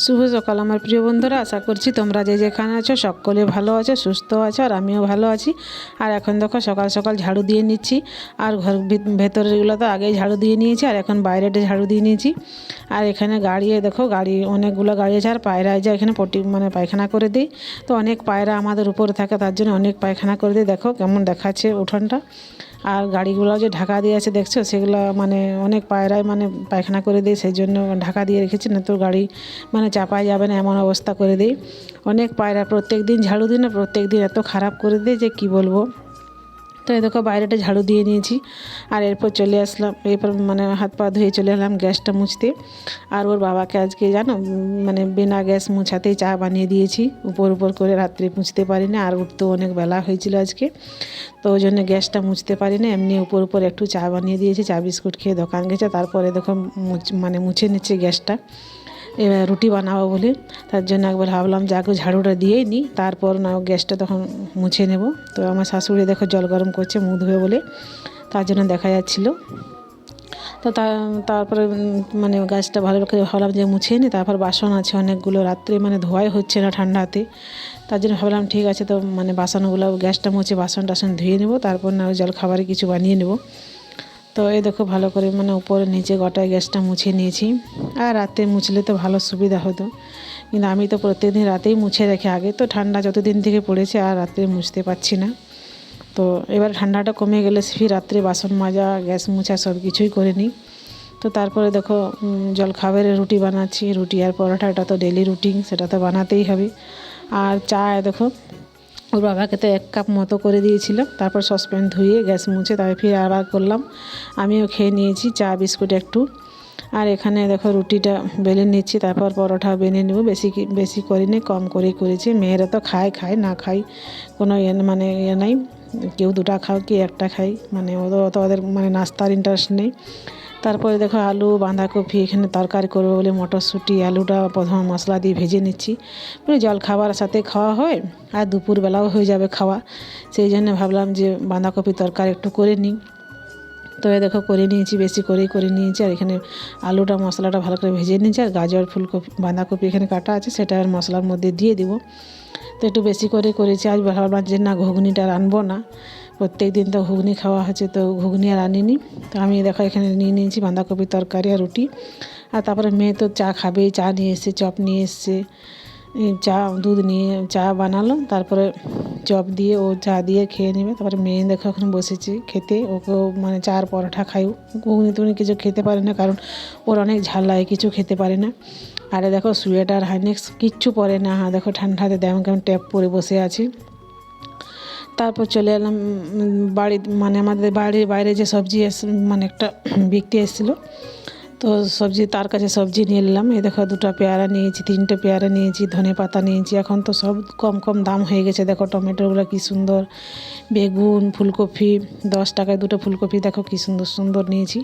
শুভ সকাল, আমার প্রিয় বন্ধুরা। আশা করছি তোমরা যে যেখানে আছো, সকলে ভালো আছো, সুস্থ আছো, আর আমিও ভালো আছি। আর এখন দেখো, সকাল সকাল ঝাড়ু দিয়ে নিচ্ছি। আর ঘর ভিত- ভেতরেরগুলো তো আগেই ঝাড়ু দিয়ে নিয়েছি, আর এখন বাইরেটা ঝাড়ু দিয়ে নিয়েছি। আর এখানে গাড়িয়ে দেখো, গাড়ি, অনেকগুলো গাড়ি আছে, আর পায়রা যে এখানে পটি মানে পায়খানা করে দিই। তো অনেক পায়রা আমাদের উপরে থাকে, তার জন্য অনেক পায়খানা করে দিই। দেখো কেমন দেখাচ্ছে উঠোনটা। আর গাড়িগুলো যে ঢাকা দিয়ে আছে, দেখছ? সেগুলো মানে অনেক পায়রায় মানে পায়খানা করে দেয়, সেই জন্য ঢাকা দিয়ে রেখেছি, না তো গাড়ি মানে চাপায় যাবে না, এমন অবস্থা করে দেয়। অনেক পায়রা প্রত্যেক দিন ঝাড়ু দিই না প্রত্যেক দিন এত খারাপ করে দেয় যে কি বলব? তো এই দেখো বাইরেটা ঝাড়ু দিয়ে নিয়েছি। আর এরপর চলে আসলাম, এরপর মানে হাত পা ধুয়ে চলে এলাম গ্যাসটা মুছতে। আর ওর বাবাকে আজকে জানো মানে বিনা গ্যাস মুছাতেই চা বানিয়ে দিয়েছি। উপর উপর করে রাত্রে মুছতে পারি না আর উঠতেও অনেক বেলা হয়েছিল আজকে। তো ওই জন্য গ্যাসটা মুছতে পারি না এমনি উপর উপর একটু চা বানিয়ে দিয়েছি, চা বিস্কুট খেয়ে দোকান গেছে। তারপরে দেখো মানে মুছে নিচ্ছে গ্যাসটা। এবার রুটি বানাবো বলে। তার জন্য একবার ভাবলাম যে আগে ঝাড়ুটা দিয়েই নিই, তারপর না গ্যাসটা তখন মুছে নেব। তো আমার শাশুড়ি দেখো জল গরম করছে মুখ ধুয়ে বলে, তার জন্য দেখা যাচ্ছিল। তো তারপরে মানে গ্যাসটা ভালো করে ভাবলাম যে মুছে নিই তারপর বাসন আছে অনেকগুলো, রাত্রে মানে ধোয়াই হচ্ছে না ঠান্ডাতে। তার জন্য ভাবলাম ঠিক আছে তো মানে বাসনগুলো, গ্যাসটা মুছে বাসন টাসন ধুয়ে নেব, তারপর না জল খাবারে কিছু বানিয়ে নেব। তো এই দেখো ভালো করে মানে উপরে নিচে গোটায় গ্যাসটা মুছে নিয়েছি। আর রাতে মুছলে তো ভালো সুবিধা হতো। কিন্তু আমি তো প্রত্যেকদিন রাতেই মুছে রাখি। আগে তো ঠান্ডা যতদিন থেকে পড়েছে আর রাত্রে মুছতে পারছি না। তো এবার ঠান্ডাটা কমে গেলে ফির রাত্রে বাসন মাজা গ্যাস মুছা সব কিছুই করে নিই। তো তারপরে দেখো উম, জল খাবারের রুটি বানাচ্ছি। রুটি আর পরোটাটা তো ডেলি রুটিন সেটা তো বানাতেই হবে। আর চা দেখো ওর বাবাকে তো এক কাপ মতো করে দিয়েছিলাম, তারপর সসপ্যান ধুয়ে গ্যাস মুছে তারপর ফিরে আবার করলাম। আমিও খেয়ে নিয়েছি, চা, বিস্কুট একটু। আর এখানে দেখো রুটিটা বেলে নিচ্ছি, তারপর পরোটা বেলে নেব। বেশি বেশি করিনি কম করে করেছি। মেয়েরা তো খায় খায়, না খাই কোনো ইয়ে মানে ইয়ে নাই। কেউ দুটা খাও কি একটা খাই। মানে ওদের অত ওদের মানে নাস্তার ইন্টারেস্ট নেই। তারপরে দেখো আলু, বাঁধাকপি, এখানে তরকারি করব বলে মটরশুঁটি, আলুটা প্রথমে মশলা দিয়ে ভেজে নিচ্ছি। মানে জল খাবার সাথে খাওয়া হয় আর দুপুরবেলাও হয়ে যাবে খাওয়া। সেই জন্য ভাবলাম যে বাঁধাকপি তরকারি একটু করে নিই। তো দেখো করে নিয়েছি, বেশি করেই করে নিয়েছি। আর এখানে আলুটা, মশলাটা ভালো করে ভেজে নিয়েছি। আর গাজর, ফুলকপি, বাঁধাকপি এখানে কাটা আছে, সেটা আর মশলার মধ্যে দিয়ে দিব। তো একটু বেশি করে করেছি। আজ ভাবলাম যে না, ঘুগনিটা আর আনব না। প্রত্যেক দিন তো ঘুগনি খাওয়া হচ্ছে, তো ঘুগনি আর আনিনি। তো আমি দেখো এখানে নিয়ে নিয়েছি বাঁধাকপি তরকারি আর রুটি। আর তারপরে মেয়ে তো চা খাবেই চা নিয়ে এসছে, চপ নিয়ে এসছে। চা, দুধ নিয়ে চা বানালো, তারপরে চপ দিয়ে ও চা দিয়ে খেয়ে নেবে। তারপরে মেয়ে দেখো এখন বসেছে খেতে ওকেও মানে চার পরোটা খাই ঘুগনি টুগনি কিছু খেতে পারে না, কারণ ওর অনেক ঝাল লাগে, কিছু খেতে পারে না। আরে দেখো সোয়েটার হাইনেক্স কিচ্ছু পরে না হ্যাঁ দেখো ঠান্ডাতে তেমন কেমন ট্যাপ পরে বসে আছি। তারপর চলে এলাম বাড়ি মানে আমাদের বাড়ির বাইরে যে সবজি মানে একটা বিকতে এসেছিল। তো সবজি, তার কাছে সবজি নিয়ে এলাম এই দেখো, দুটো পেয়ারা নিয়েছি, তিনটে পেয়ারা নিয়েছি, ধনে পাতা নিয়েছি। এখন তো সব কম কম দাম হয়ে গেছে। দেখো, টমেটোগুলো কি সুন্দর। বেগুন, ফুলকপি, দশ টাকায় দুটো ফুলকপি, দেখো কি সুন্দর সুন্দর নিয়েছি।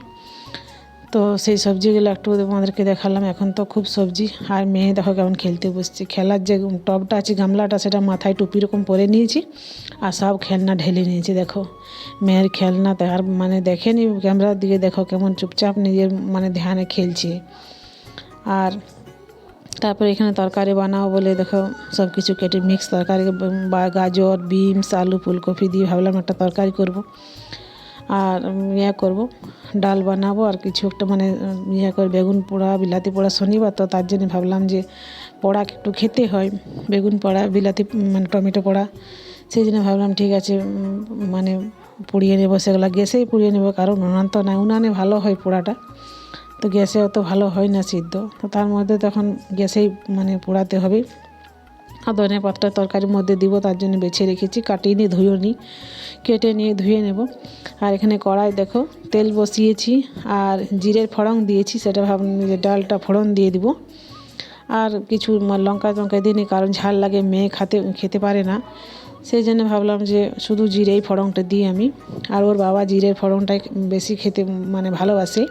তো সেই সবজিগুলো একটু আমাদেরকে দেখালাম। এখন তো খুব সবজি আর মেয়ে দেখো কেমন খেলতে বসছে। খেলার যে টবটা আছে, গামলাটা, সেটা মাথায় টুপি রকম পরে নিয়েছি আর সব খেলনা ঢেলে নিয়েছি, দেখো। মেয়ের খেলনা আর মানে দেখেনি ক্যামেরার দিকে, দেখো কেমন চুপচাপ নিজের মানে ধ্যানে খেলছে। আর তারপরে এখানে তরকারি বানাও বলে, দেখো সব কিছু কেটে মিক্স তরকারি গাজর, বিনস, আলু, ফুলকপি দিয়ে ভাবলাম একটা তরকারি করব। আর ইয়ে করব। ডাল বানাবো আর কিছু একটা মানে ইয়ে করে বেগুন পোড়া, বিলাতি পোড়া শনিবার। তো তার জন্য ভাবলাম যে পোড়া একটু খেতে হয়, বেগুন পোড়া, বিলাতি মানে টমেটো পোড়া। সেই জন্য ভাবলাম ঠিক আছে মানে পুড়িয়ে নেব সেগুলো। গ্যাসেই পুড়িয়ে নেব, কারণ উনান তো নাই। উনানে ভালো হয় পোড়াটা। তো গ্যাসে অত ভালো হয় না সিদ্ধ। তো তার মধ্যে তখন গ্যাসেই মানে পোড়াতে হবে। আর ধনে পাতাটা তরকারির মধ্যে দিব, তার জন্য বেছে রেখেছি, কাটিয়ে নিয়ে ধুয়েও নিই, কেটে নিয়ে ধুয়ে নেব। আর এখানে কড়াই দেখো, তেল বসিয়েছি আর জিরের ফোড়ন দিয়েছি, সেটা ভাবলাম যে ডালটা ফোড়ন দিয়ে দিব। আর কিছু লঙ্কা টঙ্কা দিইনি কারণ ঝাল লাগে, মেয়ে খাতে, খেতে পারে না। সেই জন্য ভাবলাম যে শুধু জিরেই ফোড়নটা দিই আমি। আর ওর বাবা জিরের ফোড়নটাই বেশি খেতে মানে ভালোবাসে।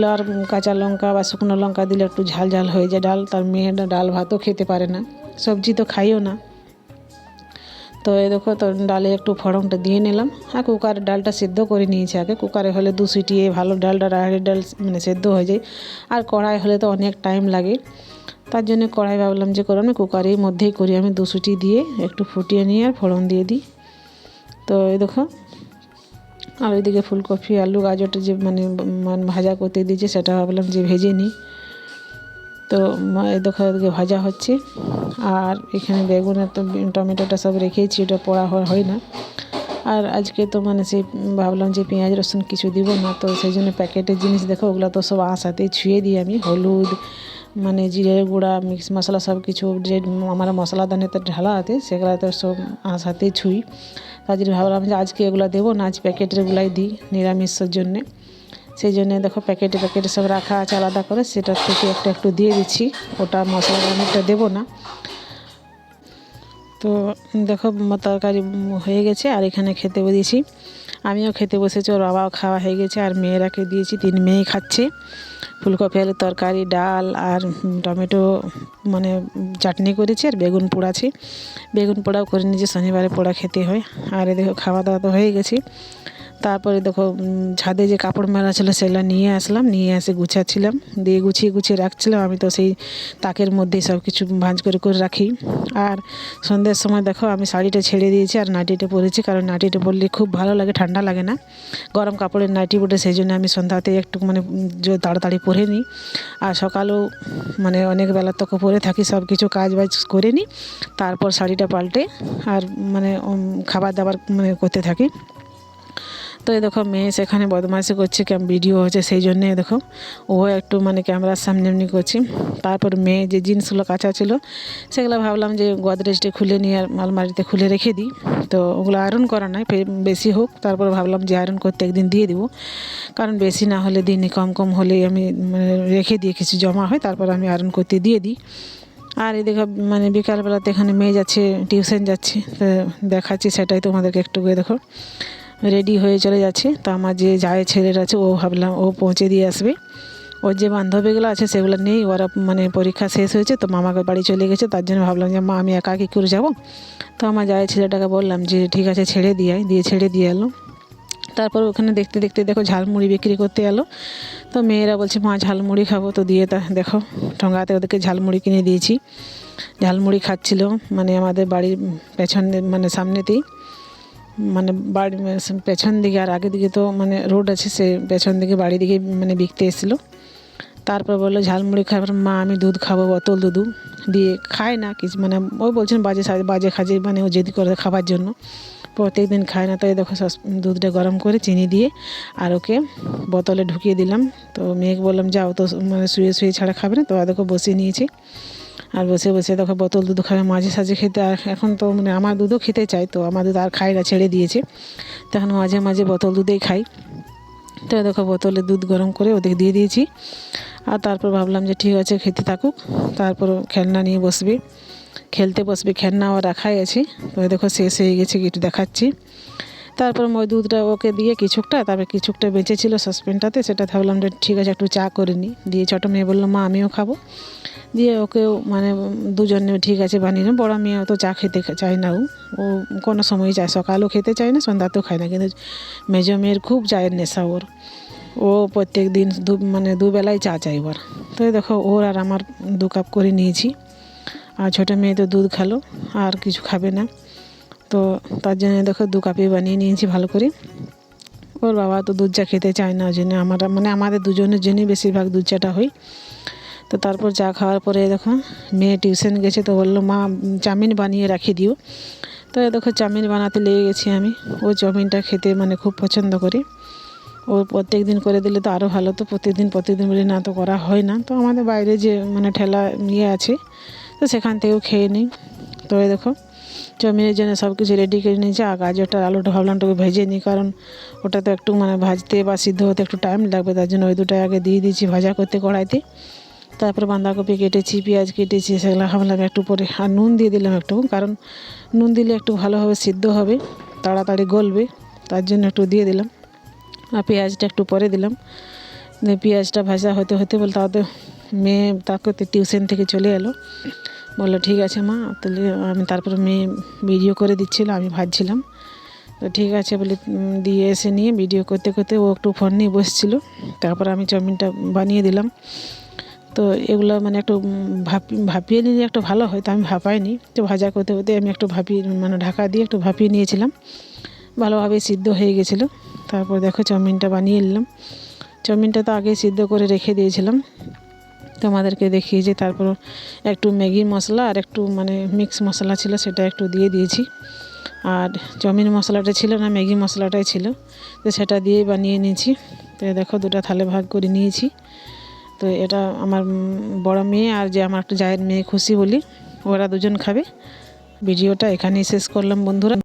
লার, কাঁচা লঙ্কা বা শুকনো লঙ্কা দিলে একটু ঝাল ঝাল হয়ে যায়, ডাল, তার মেয়েটা ডাল ভাতও খেতে পারে না। সবজি তো খাইও না। তো এই দেখো, তো ডালে একটু ফড়ংটা দিয়ে নিলাম। আর কুকারে ডালটা সেদ্ধ করে নিয়েছি আগে। কুকারে হলে দু সিটিয়ে ভালো ডালটা রাহের ডাল মানে সেদ্ধ হয়ে যায়। আর কড়াই হলে তো অনেক টাইম লাগে। তার জন্য কড়াই ভাবলাম যে করো আমি কুকারের মধ্যেই করি। আমি দুসুটি দিয়ে একটু ফুটিয়ে নিয়ে আর ফোড়ন দিয়ে দিই। তো এই দেখো, আর ওইদিকে ফুলকপি, আলু, গাজরটা যে মানে মানে ভাজা করতে দিয়েছে, সেটা ভাবলাম যে ভেজে নিই। তো দেখো ভাজা হচ্ছে। আর এখানে বেগুন তো টমেটোটা সব রেখেছি ওটা পোড়া হওয়া হয় না। আর আজকে তো মানে সেই ভাবলাম যে পেঁয়াজ, রসুন কিছু দিব না, তো সেই জন্য প্যাকেটের জিনিস দেখো, ওগুলো তো সব আশাতেই ছুঁয়ে দিই আমি। হলুদ মানে জিরে গুঁড়া, মিক্স মশলা সব কিছু, যে আমার মশলা দানেতে ঢালা আছে, সেগুলো তো সব আশাতেই ছুঁই। তার ভাবলাম যে আজকে এগুলো দেবো না, আজ প্যাকেটের প্যাকেটেরগুলাই দিই, নিরামিষের জন্যে। সেই জন্য দেখো প্যাকেটে প্যাকেটে সব রাখা আছে, আলাদা করে। সেটার থেকে একটু একটু দিয়ে দিচ্ছি। ওটা মশলা দানাটা দেবো না। তো দেখো তরকারি হয়ে গেছে, আর এখানে খেতে দিয়েছি আমিও খেতে বসেছি, ওর বাবাও খাওয়া হয়ে গেছে, আর মেয়েরাকে দিয়েছি, তিন মেয়ে খাচ্ছে। ফুলকপি আলুর তরকারি, ডাল আর টমেটো মানে চাটনি করেছি, আর বেগুন পোড়াছি বেগুন পোড়াও করে নিয়েছি, শনিবারে পোড়া খেতে হয়। আর এ দেখো খাওয়া দাওয়া তো হয়ে গেছি। তারপরে দেখো ছাদে যে কাপড় মেলা ছিল সেগুলো নিয়ে আসলাম, নিয়ে এসে গুছাচ্ছিলাম, দিয়ে গুছিয়ে গুছিয়ে রাখছিলাম। আমি তো সেই তাকের মধ্যেই সব কিছু ভাঁজ করে করে রাখি। আর সন্ধ্যের সময় দেখো, আমি শাড়িটা ছেড়ে দিয়েছি আর নাইটিটা পরেছি, কারণ নাইটিটা পরলে খুব ভালো লাগে, ঠান্ডা লাগে না। গরম কাপড়ের নাইটি পরে সেই জন্য আমি সন্ধ্যাতে একটু মানে তাড়াতাড়ি পরে নিই। আর সকালেও মানে অনেক বেলা তক পরে থাকি, সব কিছু কাজ বাজ করে নিই, তারপর শাড়িটা পাল্টে আর মানে খাবার দাবার মানে করতে থাকি। তো এই দেখো মেয়ে সেখানে বদমাইশি করছে ক্যাম ভিডিও হচ্ছে, সেই জন্যে দেখো। ও একটু মানে ক্যামেরার সামনে এমনি করছি। তারপর মেয়ে যে জিন্সগুলো কাঁচা ছিল, সেগুলো ভাবলাম যে গোদরেজটা খুলে নিয়ে আর আলমারিতে খুলে রেখে দিই। তো ওগুলো আয়রন করা নয় বেশি হোক, তারপর ভাবলাম যে আয়রন করতে একদিন দিয়ে দিব। কারণ বেশি না হলে দিনই কম কম হলে আমি মানে রেখে দিয়ে কিছু জমা হয়, তারপর আমি আয়রন করতে দিয়ে দিই। আর এদিকে মানে বিকালবেলাতে এখানে মেয়ে যাচ্ছে, টিউশন যাচ্ছে, তো দেখাচ্ছি সেটাই তোমাদেরকে একটু দেখো। রেডি হয়ে চলে যাচ্ছে। তো আমার যে যায় ছেলেরা আছে, ও ভাবলাম ও পৌঁছে দিয়ে আসবে। ওর যে বান্ধবীগুলো আছে, সেগুলো নেই। ওরা মানে পরীক্ষা শেষ হয়েছে, তো মামাকে বাড়ি চলে গেছে। তার জন্য ভাবলাম যে, মা, আমি একা কী করে যাব? তো আমার যায় ছেলেটাকে বললাম যে, ঠিক আছে, ছেড়ে দিয়ে। দিয়ে ছেড়ে দিয়ে এলো। তারপর ওখানে দেখতে দেখতে দেখো ঝালমুড়ি বিক্রি করতে এলো। তো মেয়েরা বলছে, মা, ঝালমুড়ি খাব। তো দিয়ে তা দেখো ঠোঙ্গাতে ওদেরকে ঝালমুড়ি কিনে দিয়েছি। ঝালমুড়ি খাচ্ছিল মানে আমাদের বাড়ির পেছনে মানে সামনেতেই। মানে বাড়ি পেছন দিকে আর আগে দিকে তো মানে রোড আছে, সে পেছন দিকে বাড়ি দিকে মানে বিকতে এসেছিল। তারপর বলল, ঝালমুড়ি খাবার মা, আমি দুধ খাব, বোতল দুধু দিয়ে খায় না কিছু মানে ওই বলছেন বাজে সা- বাজে খাজে মানে ও জেদি করে খাবার জন্য। প্রত্যেক দিন খায় না তাই দেখো দুধটা গরম করে চিনি দিয়ে আর ওকে বোতলে ঢুকিয়ে দিলাম। তো মেয়েকে বললাম, যাও তো মানে শুয়ে শুয়ে ছাড়া খাবে না? তো দেখো বসিয়ে নিয়েছি। আর বসে বসে দেখো বোতল দুধ খাবে মাঝে সাঝে খেতে আর এখন তো মানে আমার দুধও খেতে চাই তো, আমার দুধ আর খাই না, ছেড়ে দিয়েছে। তখন মাঝে মাঝে বোতল দুধেই খাই। তো দেখো বোতলে দুধ গরম করে ওদের দিয়ে দিয়েছি। আর তারপর ভাবলাম যে ঠিক আছে খেতে থাকুক, তারপর খেলনা নিয়ে বসবে। খেলতে বসবে খেলনাও রাখাই আছে। তো দেখো শেষ হয়ে গেছে, একটু দেখাচ্ছি। তারপর ওই দুধটা ওকে দিয়ে কিছুটা তারপর কিছুকটা বেঁচেছিল সসপ্যানটাতে সেটা ভাবলাম যে ঠিক আছে, একটু চা করে নিই দিয়ে ছোটো মেয়ে বলল, মা, আমিও খাব। দিয়ে ওকেও মানে দুজনে ঠিক আছে বানিয়ে। বড় মেয়ে তো চা খেতে চায় না ও। কোনো সময় চায়, সকালেও খেতে চায় না, সন্ধ্যাতেও খায় না। কিন্তু মেজো মেয়ের খুব চায়ের নেশা ওর। ও প্রত্যেক দিন দু মানে দুবেলায় চা চাই ওর। তো দেখো, ওর আর আমার দু কাপ করে নিয়েছি। আর ছোটো মেয়ে তো দুধ খেলো, আর কিছু খাবে না। তো তার জন্য দেখো দু কাপই বানিয়ে নিয়েছি ভালো করে। ওর বাবা তো দুধ চা খেতে চায় না, ওই জন্য আমরা মানে আমাদের দুজনের জন্যই বেশিরভাগ দুধ চাটা হয়। তো তারপর চা খাওয়ার পরে দেখো মেয়ে টিউশন গেছে তো বলল, মা, চাউমিন বানিয়ে রাখি দিও। তো দেখো চাউমিন বানাতে লেগে গেছি আমি। ও চাউমিনটা খেতে মানে খুব পছন্দ করি। ও প্রত্যেক দিন করে দিলে তো আরও ভালো, তো প্রত্যেকদিন প্রত্যেকদিন বলে, না তো করা হয় না। তো আমাদের বাইরে যে মানে ঠেলা ইয়ে আছে, তো সেখান থেকেও খেয়ে নিই। তো দেখো চাউমিনের জন্য সব কিছু রেডি করে নিয়েছি। আর গাজরটা, আলুটা ভাবলাম ওটাকে ভেজে নিই, কারণ ওটা তো একটু মানে ভাজতে বা সিদ্ধ হতে একটু টাইম লাগবে, তার জন্য ওই দুটো আগে দিয়ে দিয়েছি ভাজা করতে কড়াইতে। তারপরে বাঁধাকপি কেটেছি, পেঁয়াজ কেটেছি, সেগুলো ভাবলাম একটু পরে আর নুন দিয়ে দিলাম একটু, কারণ নুন দিলে একটু ভালোভাবে সিদ্ধ হবে, তাড়াতাড়ি গলবে, তার জন্য একটু দিয়ে দিলাম। আর পেঁয়াজটা একটু পরে দিলাম। পেঁয়াজটা ভাজা হতে হতে বলতে তাতে মেয়ে তাকে টিউশন থেকে চলে এলো। বলল, ঠিক আছে মা, তাহলে আমি তারপরে মেয়ে ভিডিও করে দিচ্ছিল, আমি ভাজছিলাম তো ঠিক আছে বলে দিয়ে এসে নিয়ে ভিডিও করতে করতে ও একটু ফোন নিয়ে বসছিল। তারপর আমি চাউমিনটা বানিয়ে দিলাম। তো এগুলো মানে একটু ভাপি, ভাপিয়ে নিলে একটু ভালো হয়, তো আমি ভাপাইনি। তো ভাজা করতে করতে আমি একটু ভাপিয়ে মানে ঢাকা দিয়ে একটু ভাপিয়ে নিয়েছিলাম। ভালোভাবে সিদ্ধ হয়ে গেছিল। তারপর দেখো, চাউমিনটা বানিয়ে নিলাম। চাউমিনটা তো আগে সিদ্ধ করে রেখে দিয়েছিলাম। তোমাদেরকে দেখিয়েছি তারপর একটু ম্যাগি মশলা আর একটু মানে মিক্স মশলা ছিল সেটা একটু দিয়ে দিয়েছি। আর চাউমিন মশলাটা ছিল না, ম্যাগি মশলাটাই ছিল। তো সেটা দিয়েই বানিয়ে নিয়েছি। তো দেখো দুটো থালে ভাগ করে নিয়েছি। তো এটা আমার বড় মেয়ে আর যে আমার একটা জায়ের মেয়ে খুশি বলি, ওরা দুজন খাবে। ভিডিওটা এখানেই শেষ করলাম বন্ধুরা।